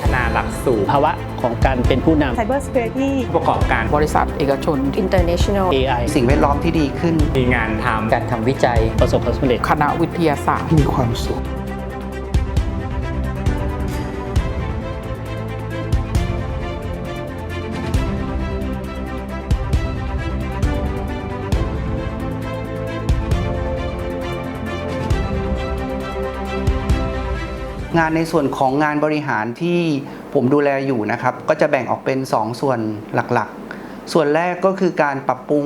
พัฒนาหลักสูตรภาวะของการเป็นผู้น Cyber Security ผู้ประกอบการบริษัทเอกชน International ำ AI สิ่งแวดล้อมที่ดีขึ้น มีงานทำการทำวิจัยประสบความสำเร็จคณะวิทยาศาสตร์มีความสุข งานในส่วนของงานบริหารที่ผมดูแลอยู่นะครับ ก็จะแบ่งออกเป็น 2 ส่วนหลักๆ ส่วนแรกก็คือการปรับปรุง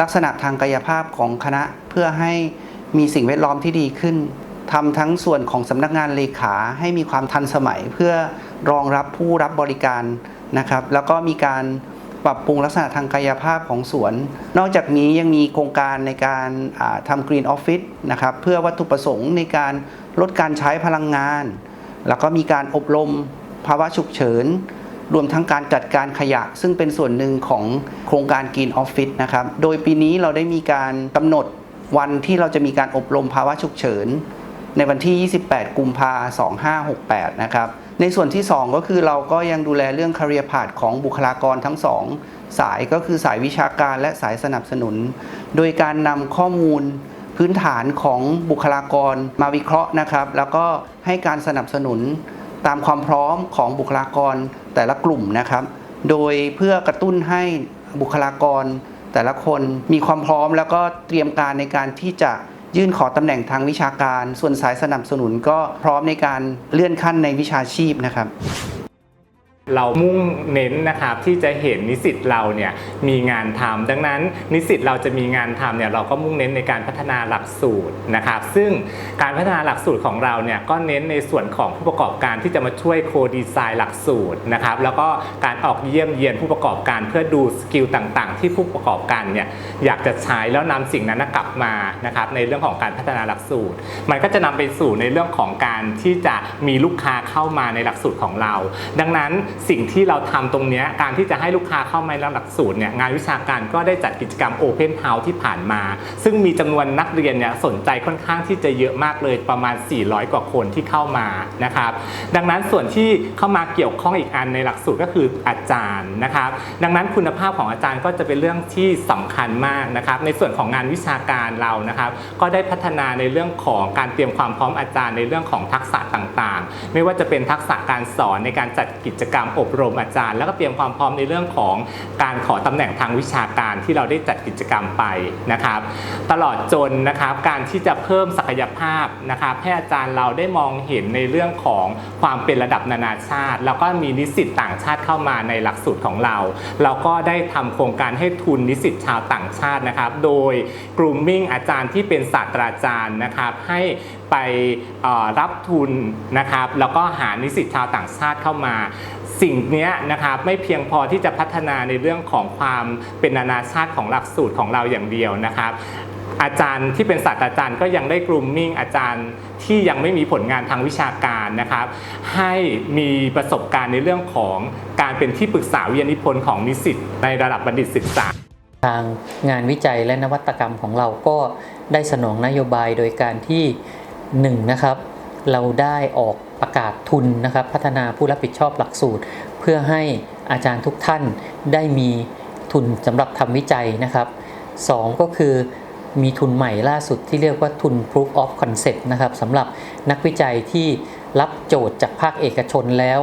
ลักษณะทางกายภาพของคณะเพื่อให้มีสิ่งแวดล้อมที่ดีขึ้นทำทั้งส่วนของสำนักงานเลขาให้มีความทันสมัยเพื่อรองรับผู้รับบริการนะครับ แล้วก็มีการ ปรับปรุงลักษณะทางกายภาพของสวน นอกจากนี้ยังมีโครงการในการทำกรีนออฟฟิศนะครับเพื่อวัตถุประสงค์ในการลดการใช้พลังงาน แล้วก็มีการอบรมภาวะฉุกเฉิน รวมทั้งการจัดการขยะ ซึ่งเป็นส่วนหนึ่งของโครงการ Green Office นะครับโดยปีนี้เราได้มีการกำหนดวันที่เราจะมีการอบรมภาวะฉุกเฉิน ในวันที่ 28 กุมภา2568 นะครับ ในส่วนที่ 2 ก็คือเราก็ยังดูแลเรื่อง career path ของบุคลากรทั้งสองสายก็คือสายวิชาการและสายสนับสนุน โดยการนำข้อมูลพื้นฐานของบุคลากรมาวิเคราะห์นะครับ แล้วก็ให้การสนับสนุนตามความพร้อมของบุคลากรแต่ละกลุ่มนะครับ โดยเพื่อกระตุ้นให้บุคลากรแต่ละคนมีความพร้อมแล้วก็เตรียมการในการที่จะ ยื่นขอตำแหน่งทางวิชาการ ส่วนสายสนับสนุนก็พร้อมในการเลื่อนขั้นในวิชาชีพนะครับ เรามุ่งเน้นนะครับที่จะเห็นนิสิตเราเนี่ยมีงานทำดังนั้นนิสิตเราจะมีงานทำเนี่ยเราก็มุ่งเน้นในการพัฒนาหลักสูตรนะครับ ซึ่งการพัฒนาหลักสูตรของเราเนี่ยก็เน้นในส่วนของผู้ประกอบการที่จะมาช่วยโคดีไซน์หลักสูตรนะครับแล้วก็การออกเยี่ยมเยียนผู้ประกอบการเพื่อดูสกิลต่างๆ ที่ผู้ประกอบการเนี่ยอยากจะใช้แล้วนำสิ่งนั้นกลับมานะครับในเรื่องของการพัฒนาหลักสูตร มันก็จะนำไปสู่ในเรื่องของการที่จะมีลูกค้าเข้ามาในหลักสูตรของเรา ดังนั้นสิ่งที่เราทำตรงนี้การที่จะให้ลูกค้าเข้ามาในหลักสูตรเนี่ยงานวิชาการก็ได้จัดกิจกรรม Open House ที่ผ่านมา ซึ่งมีจำนวนนักเรียนเนี่ยสนใจค่อนข้างที่จะเยอะมากเลยประมาณ 400 กว่าคนที่เข้ามานะครับดังนั้นส่วนที่เข้ามาเกี่ยวข้องอีกอันในหลักสูตรก็คืออาจารย์นะครับ ดังนั้นคุณภาพของอาจารย์ก็จะเป็นเรื่องที่สำคัญมากนะครับ ในส่วนของงานวิชาการเรานะครับ ก็ได้พัฒนาในเรื่องของการเตรียมความพร้อมอาจารย์ในเรื่องของทักษะต่างๆ ไม่ว่าจะเป็นทักษะการสอนในการจัดกิจกรรมอบรมอาจารย์ แล้วก็เตรียมความพร้อมในเรื่องของการขอตำแหน่งทางวิชาการที่เราได้จัดกิจกรรมไปนะครับ ตลอดจนนะครับการที่จะเพิ่มศักยภาพนะครับให้อาจารย์เราได้มองเห็นในเรื่องของความเป็นระดับนานาชาติ แล้วก็มีนิสิตต่างชาติเข้ามาในหลักสูตรของเรา เราก็ได้ทำโครงการให้ทุนนิสิตชาวต่างชาตินะครับ โดย grooming อาจารย์ที่เป็นศาสตราจารย์นะครับให้ ไปรับทุนนะครับแล้วก็หานิสิตชาวต่างชาติเข้ามาสิ่งนี้นะครับไม่เพียงพอที่จะพัฒนาในเรื่องของความเป็นนานาชาติของหลักสูตรของเราอย่างเดียวนะครับ อาจารย์ที่เป็นศาสตราจารย์ก็ยังได้กรูมมิ่งอาจารย์ที่ยังไม่มีผลงานทางวิชาการนะครับ ให้มีประสบการณ์ในเรื่องของการเป็นที่ปรึกษาวิทยานิพนธ์ของนิสิตในระดับบัณฑิตศึกษาทางงานวิจัยและนวัตกรรมของเราก็ได้สนองนโยบายโดยการที่ 1นงนะครับเราได้ออกประกาศทุนนะครับพัฒนาผู้รับผิดชอบหลักสูตร เพื่อให้อาจารย์ทุกท่านได้มีทุนสำหรับทำวิจัยนะครับสองก็คือมีทุนใหม่ล่าสุดที่เรียกว่าทุน proof of concept นะครับสำหรับนักวิจัยที่รับโจทย์จากภาคเอกชนแล้ว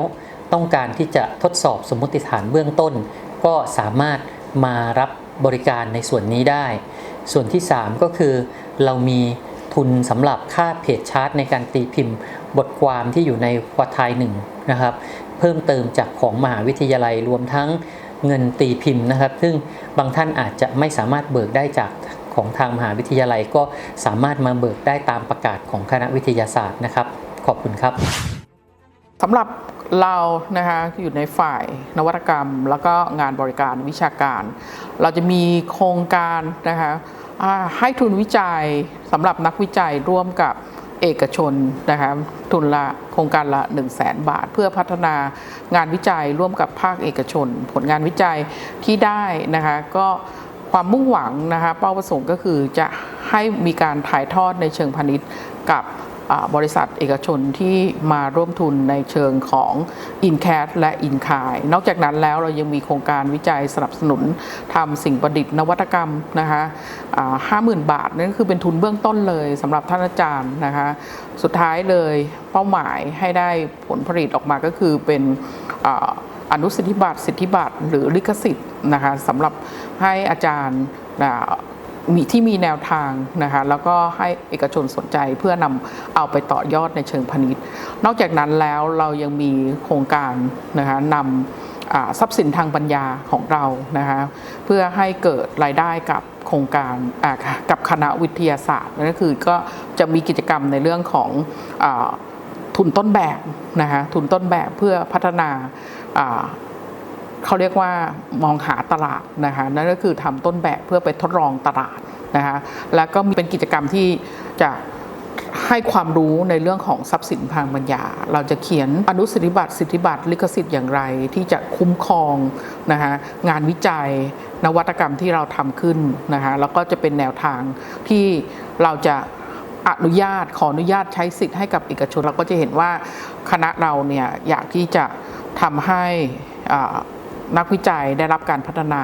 ต้องการที่จะทดสอบสมมติฐานเบื้องต้น ก็สามารถมารับบริการในส่วนนี้ได้ ส่วนที่ 3 ก็คือเรามี ทุนสำหรับค่าเพจชาร์ตในการตีพิมพ์ บทความที่อยู่ในควอไทยหนึ่งนะครับ เพิ่มเติมจากของมหาวิทยาลัยรวมทั้งเงินตีพิมพ์นะครับ ซึ่งบางท่านอาจจะไม่สามารถเบิกได้จากของทางมหาวิทยาลัยก็สามารถมาเบิกได้ตามประกาศของคณะวิทยาศาสตร์นะครับ ขอบคุณครับสำหรับเรานะคะอยู่ในฝ่ายนวัตกรรม แล้วก็งานบริการวิชาการ เราจะมีโครงการนะคะ ให้ทุนวิจัยสำหรับนักวิจัยร่วมกับเอกชนนะคะทุนละโครงการละ 1 0 0 0 0แบาท เพื่อพัฒนางานวิจัยร่วมกับภาคเอกชน ผลงานวิจัยที่ได้นะคะก็ความมุ่งหวังนะคะเป้าประสงค์ก็คือจะให้มีการถ่ายทอดในเชิงพาณิชย์กับ บริษัทเอกชนที่มาร่วมทุนในเชิงของ i n c a s และ i n k a i นอกจากนั้นแล้วเรายังมีโครงการวิจัยสนับสนุนทำสิ่งประดิษฐ์นวัตกรรมนะคะห้าหมื่นบาทนั่นคือเป็นทุนเบื้องต้นเลยสำหรับท่านอาจารย์นะคะสุดท้ายเลยเป้าหมายให้ได้ผลผลิตออกมาก็คือเป็นอนุสิทธิบัตรสิทธิบัตรหรือลิขสิทธิ์นะคะสำหรับให้อาจารย์ มีที่มีแนวทางนะคะแล้วก็ให้เอกชนสนใจเพื่อนำเอาไปต่อยอดในเชิงพาณิชย์ นอกจากนั้นแล้วเรายังมีโครงการนะคะนำทรัพย์สินทางปัญญาของเรานะคะเพื่อให้เกิดรายได้กับโครงการกับคณะวิทยาศาสตร์นั่นก็คือก็จะมีกิจกรรมในเรื่องของอทุนต้นแบบนะคะทุนต้นแบบเพื่อพัฒนา เขาเรียกว่ามองหาตลาดนะคะนั่นก็คือทำต้นแบบเพื่อไปทดลองตลาดนะคะแล้วก็มีเป็นกิจกรรมที่จะให้ความรู้ในเรื่องของทรัพย์สินทางปัญญา เราจะเขียนอนุสิทธิบัตรสิทธิบัตรลิขสิทธิ์อย่างไร ที่จะคุ้มครองนะคะงานวิจัย นวัตกรรมที่เราทำขึ้นนะคะแล้วก็จะเป็นแนวทางที่เราจะอนุญาตขออนุญาตใช้สิทธิ์ให้กับเอกชนเราก็จะเห็นว่าคณะเราเนี่ยอยากที่จะทำให้อ่า นักวิจัยได้รับการพัฒนา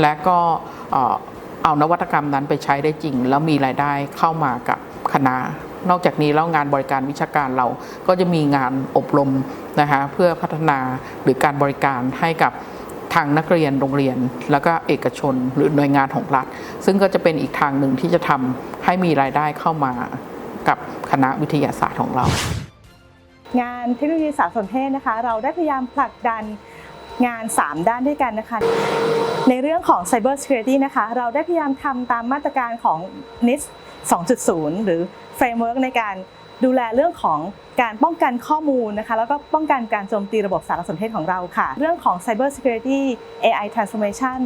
และก็เอานวัตกรรมนั้นไปใช้ได้จริง แล้วมีรายได้เข้ามากับคณะ นอกจากนี้แล้วงานบริการวิชาการเราก็จะมีงานอบรมนะคะเพื่อพัฒนาหรือการบริการให้กับทางนักเรียนโรงเรียน แล้วก็เอกชนหรือหน่วยงานของรัฐ ซึ่งก็จะเป็นอีกทางหนึ่งที่จะทำให้มีรายได้เข้ามากับคณะวิทยาศาสตร์ของเรา งานเทคโนโลยีสารสนเทศนะคะ เราได้พยายามผลักดัน งาน 3 ด้านด้วยกันนะคะ ในเรื่องของ Cyber Security นะคะ เราได้พยายามทำตามมาตรการของ NIST 2.0 หรือ Framework ในการดูแลเรื่องของการป้องกันข้อมูลนะคะแล้วก็ป้องกันการโจมตีระบบสารสนเทศของเราค่ะ เรื่องของ Cyber Security AI Transformation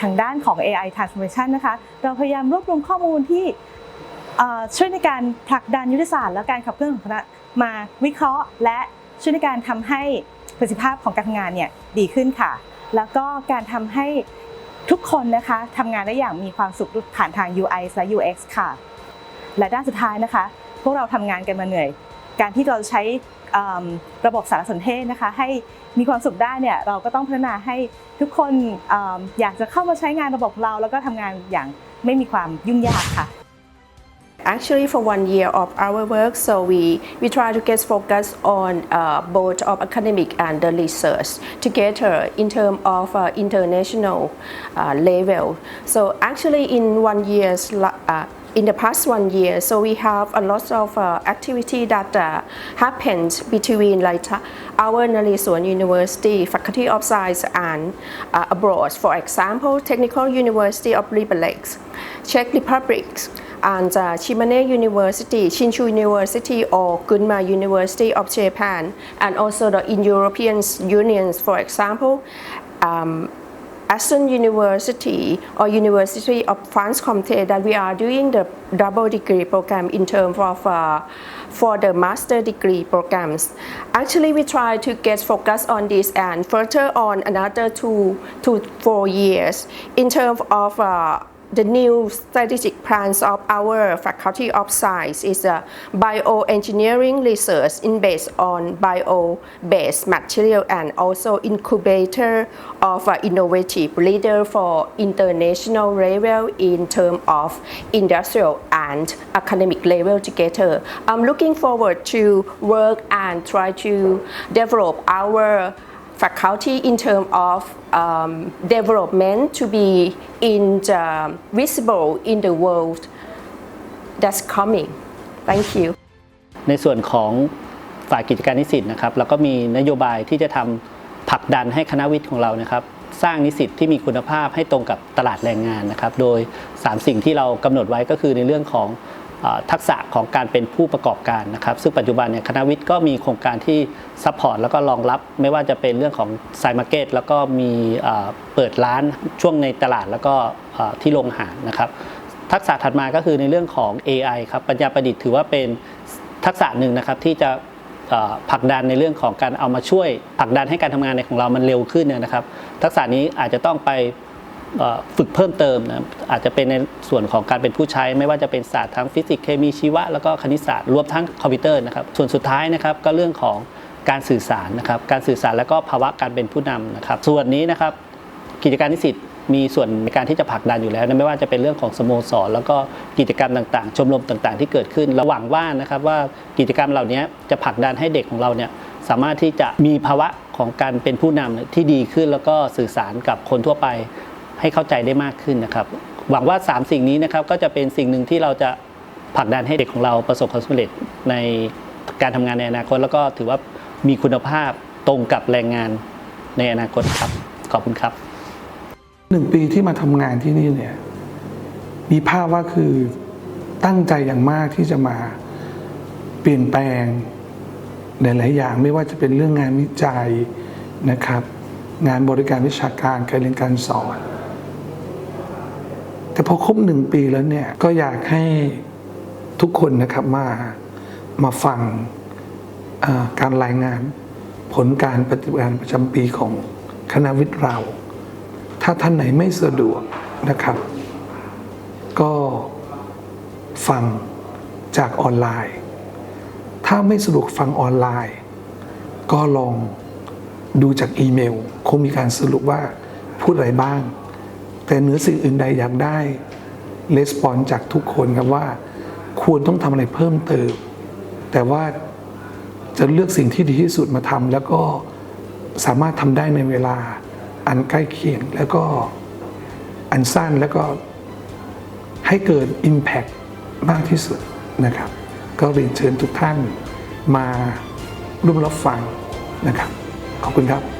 ทางด้านของ AI Transformation นะคะเราพยายามรวบรวมข้อมูลที่ช่วยในการผลักดันยุทธศาสตร์และการขับเคลื่อนของคณะมาวิเคราะห์ และช่วยในการทำให้ ประสิทธิภาพของการทำงานเนี่ยดีขึ้นค่ะ แล้วก็การทำให้ทุกคนนะคะทำงานได้อย่างมีความสุขผ่านทาง UI และ UX ค่ะ และด้านสุดท้ายนะคะ พวกเราทำงานกันมาเหนื่อย การที่เราใช้เอิ่มระบบสารสนเทศนะคะ ให้มีความสุขได้เนี่ยเราก็ต้องพัฒนาให้ทุกคนเอมอยากจะเข้ามาใช้งานระบบเรา แล้วก็ทำงานอย่างไม่มีความยุ่งยากค่ะ Actually, for one year of our work, so we, we try to get focus on uh, both of academic and the research together in terms of uh, international uh, level. So actually, in one year's uh, in the past one year, so we have a lot of uh, activity that uh, happened between like our Nalisorn University, Faculty of Science and uh, abroad. For example, Technical University of Liberec, Czech Republic, and uh, University, Shinshu University, or Gunma University of Japan, and also the in European unions, for example. Um, Aston University or University of France Comté that we are doing the double degree program in terms of uh, for the master degree programs. Actually, we try to get focus on this and further on another two to four years in terms of uh, the new strategic plans of our Faculty of Science is a bioengineering research in based on bio-based material and also incubator of innovative leader for international level in terms of industrial and academic level together. I'm looking forward to work and try to develop our faculty in terms of um, development to be in the, visible in the world that's coming. Thank you. ในส่วนของฝ่ายกิจการนิสิตนะครับเราก็มีนโยบายที่จะทำผลักดันให้คณะวิทย์ของเรานะครับ สร้างนิสิตที่มีคุณภาพให้ตรงกับตลาดแรงงานนะครับ โดย 3 สิ่งที่เรากำหนดไว้ก็คือในเรื่องของ ทักษะของการเป็นผู้ประกอบการนะครับ ซึ่งปัจจุบันเนี่ยคณะวิทย์ก็มีโครงการที่ซัพพอร์ตแล้วก็รองรับไม่ว่าจะเป็นเรื่องของไซมาร์เก็ตแล้วก็มีเปิดร้านช่วงในตลาดแล้วก็ที่โรงอาหารนะครับ ทักษะถัดมาก็คือในเรื่องของ AI ครับปัญญาประดิษฐ์ถือว่าเป็นทักษะหนึ่งนะครับที่จะผลักดันในเรื่องของการเอามาช่วยผลักดันให้การทำงานในของเรามันเร็วขึ้นเนยนะครับ ทักษะนี้อาจจะต้องไป ฝึกเพิ่มเติมนะอาจจะเป็นในส่วนของการเป็นผู้ใช้ ไม่ว่าจะเป็นศาสตร์ทั้งฟิสิกส์เคมีชีวะ แล้วก็คณิตศาสตร์รวมทั้งคอมพิวเตอร์นะครับส่วนสุดท้ายนะครับก็เรื่องของการสื่อสารนะครับการสื่อสารแล้วก็ภาวะการเป็นผู้นำนะครับส่วนนี้นะครับกิจการนิสิตมีส่วนในการที่จะผลักดันอยู่แล้วนะไม่ว่าจะเป็นเรื่องของสโมสร แล้วก็กิจกรรมต่างๆ ชมรมต่างๆ ที่เกิดขึ้นระหวังว่านะครับว่ากิจกรรมเหล่านี้จะผลักดันให้เด็กของเราเนี่ยสามารถที่จะมีภาวะของการเป็นผู้นำที่ดีขึ้นแล้วก็สื่อสารกับคนทั่วไป ให้เข้าใจได้มากขึ้นนะครับ หวังว่า 3 สิ่งนี้นะครับก็จะเป็นสิ่งหนึ่งที่เราจะผลักดันให้เด็กของเราประสบความสำเร็จในการทำงานในอนาคต แล้วก็ถือว่ามีคุณภาพตรงกับแรงงานในอนาคตครับ ขอบคุณครับหนึ่งปีที่มาทำงานที่นี่เนี่ยมีภาพว่าคือตั้งใจอย่างมากที่จะมาเปลี่ยนแปลงหลายๆอย่างไม่ว่าจะเป็นเรื่องงานวิจัยนะครับ งานบริการวิชาการการเรียนการสอน แต่พอครบหนึ่งปีแล้วเนี่ยก็อยากให้ทุกคนนะครับมามาฟังการรายงานผลการปฏิบัติงานประจำปีของคณะวิทย์เรา ถ้าท่านไหนไม่สะดวกนะครับ ก็ฟังจากออนไลน์ ถ้าไม่สะดวกฟังออนไลน์ ก็ลองดูจากอีเมล คงมีการสรุปว่าพูดอะไรบ้าง แต่เหนือสิ่งอื่นใดอยากได้レスปอนจากทุกคนครับว่า ควรต้องทำอะไรเพิ่มเติม แต่ว่าจะเลือกสิ่งที่ดีที่สุดมาทำแล้วก็สามารถทำได้ในเวลาอันใกล้เคียงแล้วก็อันสั้นแล้วก็ให้เกิด Impact มากที่สุดนะครับ ก็เรียนเชิญทุกท่านมาร่วมรับฟังนะครับ ขอบคุณครับ